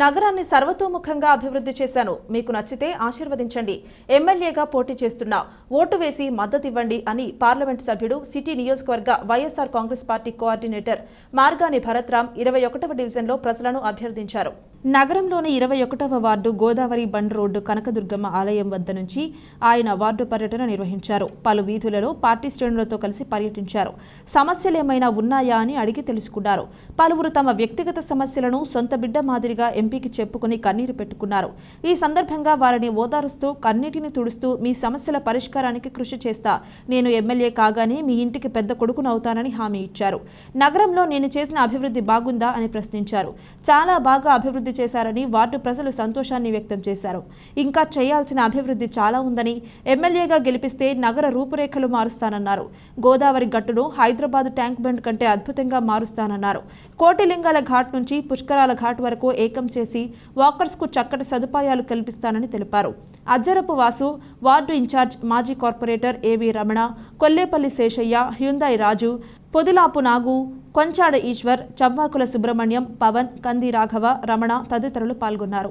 నగరాన్ని సర్వతోముఖంగా అభివృద్ధి చేశాను. మీకు నచ్చితే ఆశీర్వదించండి. ఎమ్మెల్యేగా పోటీ చేస్తున్నా ఓటు వేసి మద్దతివ్వండి అని పార్లమెంట్ సభ్యుడు సిటీ నియోజకవర్గ వైఎస్ఆర్ కాంగ్రెస్ పార్టీ కోఆర్డినేటర్ మార్గాని భరత్రామ్ ఇరవై ఒకటవ డివిజన్లో ప్రజలను అభ్యర్థించారు. నగరంలోని ఇరవై ఒకటవ ward Godavari bund road Kanakadurgamma ఆలయం వద్ద నుంచి ఆయన వార్డు పర్యటన నిర్వహించారు. పలు వీధులలో పార్టీ శ్రేణులతో కలిసి పర్యటించారు. సమస్యలేమైనా ఉన్నాయా అని అడిగి తెలుసుకున్నారు. పలువురు తమ వ్యక్తిగత సమస్యలను సొంత బిడ్డ మాదిరిగా ఎంపీకి చెప్పుకుని కన్నీరు పెట్టుకున్నారు. ఈ సందర్భంగా వారిని ఓదారుస్తూ కన్నీటిని తుడుస్తూ మీ సమస్యల పరిష్కారానికి కృషి చేస్తా. నేను ఎమ్మెల్యే కాగానే మీ ఇంటికి పెద్ద కొడుకునవుతానని హామీ ఇచ్చారు. నగరంలో నేను చేసిన అభివృద్ధి బాగుందా? అని ప్రశ్నించారు. చాలా బాగా అభివృద్ధి చేశారని వార్డు ప్రజలు సంతోషాన్ని వ్యక్తం చేశారు. ఇంకా చేయాల్సిన అభివృద్ధి చాలా ఉందని ఎమ్మెల్యేగా గెలిపిస్తే నగర రూపురేఖలు మారుస్తానన్నారు. గోదావరి గట్టును హైదరాబాద్ ట్యాంక్ బండ్ కంటే అద్భుతంగా మారుస్తానన్నారు. కోటిలింగాల ఘాట్ నుంచి పుష్కరాల ఘాట్ వరకు ఏకం చేసి వాకర్స్కు చక్కటి సదుపాయాలు కల్పిస్తానని తెలిపారు. Ajjarapu Vasu ward in charge మాజీ corporator A V Ramana Kollepalli Seshaiah Hyundai Raju Podilapu Nagu Konchada Eswar Chavvakula Subrahmanyam Pawan Kandi Raghava Ramana తదితరులు పాల్గొన్నారు.